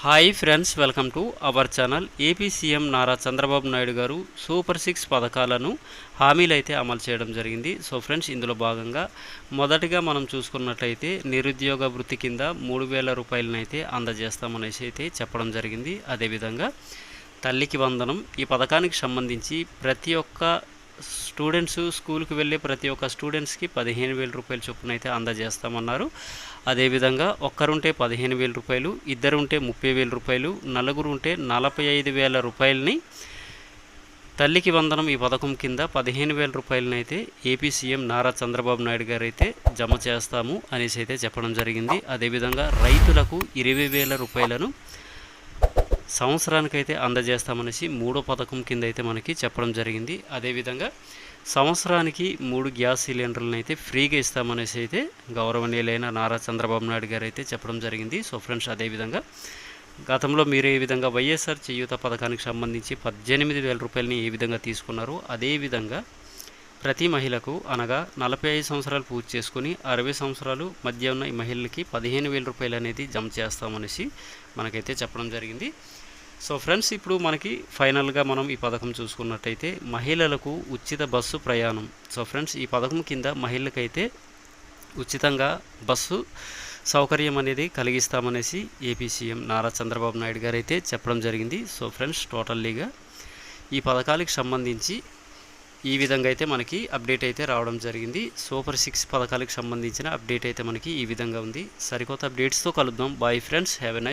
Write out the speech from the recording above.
Hi friends welcome to our channel. AP CM Nara Chandrababu Naidu garu super six పథకాలను హామీలైతే అమలు చేయడం జరిగింది. So friends ఇందులో భాగంగా మొదటిగా మనం చూసుకున్నట్లయితే నిరుద్యోగ వృత్తి కింద మూడు వేల రూపాయలనైతే అందజేస్తామనేసి అయితే చెప్పడం జరిగింది. అదేవిధంగా తల్లికి వందనం. ఈ పథకానికి సంబంధించి ప్రతి ఒక్క స్టూడెంట్స్ స్కూల్కి వెళ్ళే ప్రతి ఒక్క స్టూడెంట్స్కి పదిహేను వేల రూపాయల చొప్పున అయితే అందజేస్తామన్నారు. అదేవిధంగా ఒక్కరుంటే పదిహేను వేల రూపాయలు ఇద్దరుంటే ముప్పై వేల రూపాయలు నలుగురు ఉంటే నలభై ఐదు వేల రూపాయలని తల్లికి వందనం ఈ పథకం కింద పదిహేను వేల రూపాయలని అయితే ఏపీ సీఎం నారా చంద్రబాబు నాయుడు గారు అయితే జమ చేస్తాము అనేసి అయితే చెప్పడం జరిగింది. అదేవిధంగా రైతులకు ఇరవై వేల రూపాయలను సంవత్సరానికైతే అందజేస్తామనేసి మూడో పథకం కింద అయితే మనకి చెప్పడం జరిగింది. అదేవిధంగా సంవత్సరానికి మూడు గ్యాస్ సిలిండర్లను అయితే ఫ్రీగా ఇస్తామనేసి అయితే గౌరవనీయులైన నారా చంద్రబాబు నాయుడు గారు అయితే చెప్పడం జరిగింది. సో ఫ్రెండ్స్ అదేవిధంగా గతంలో మీరు ఏ విధంగా వైఎస్ఆర్ చేయూత పథకానికి సంబంధించి పద్దెనిమిది వేల రూపాయలని ఏ విధంగా తీసుకున్నారో అదేవిధంగా ప్రతి మహిళకు అనగా నలభై ఐదు సంవత్సరాలు పూర్తి చేసుకుని అరవై సంవత్సరాలు మధ్య ఉన్న ఈ మహిళలకి పదిహేను వేల రూపాయలు అనేది జమ చేస్తామనేసి మనకైతే చెప్పడం జరిగింది. సో ఫ్రెండ్స్ ఇప్పుడు మనకి ఫైనల్గా మనం ఈ పథకం చూసుకున్నట్టయితే మహిళలకు ఉచిత బస్సు ప్రయాణం. సో ఫ్రెండ్స్ ఈ పథకం కింద మహిళలకైతే ఉచితంగా బస్సు సౌకర్యం అనేది కలిగిస్తామనేసి ఏపీ సీఎం నారా చంద్రబాబు నాయుడు గారు అయితే చెప్పడం జరిగింది. సో ఫ్రెండ్స్ టోటల్లీగా ఈ పథకాలకు సంబంధించి ఈ విధంగా అయితే మనకి అప్డేట్ అయితే రావడం జరిగింది. సూపర్ సిక్స్ పథకాలకు సంబంధించిన అప్డేట్ అయితే మనకి ఈ విధంగా ఉంది. సరికొత్త అప్డేట్స్తో కలుద్దాం. Bye friends have a nice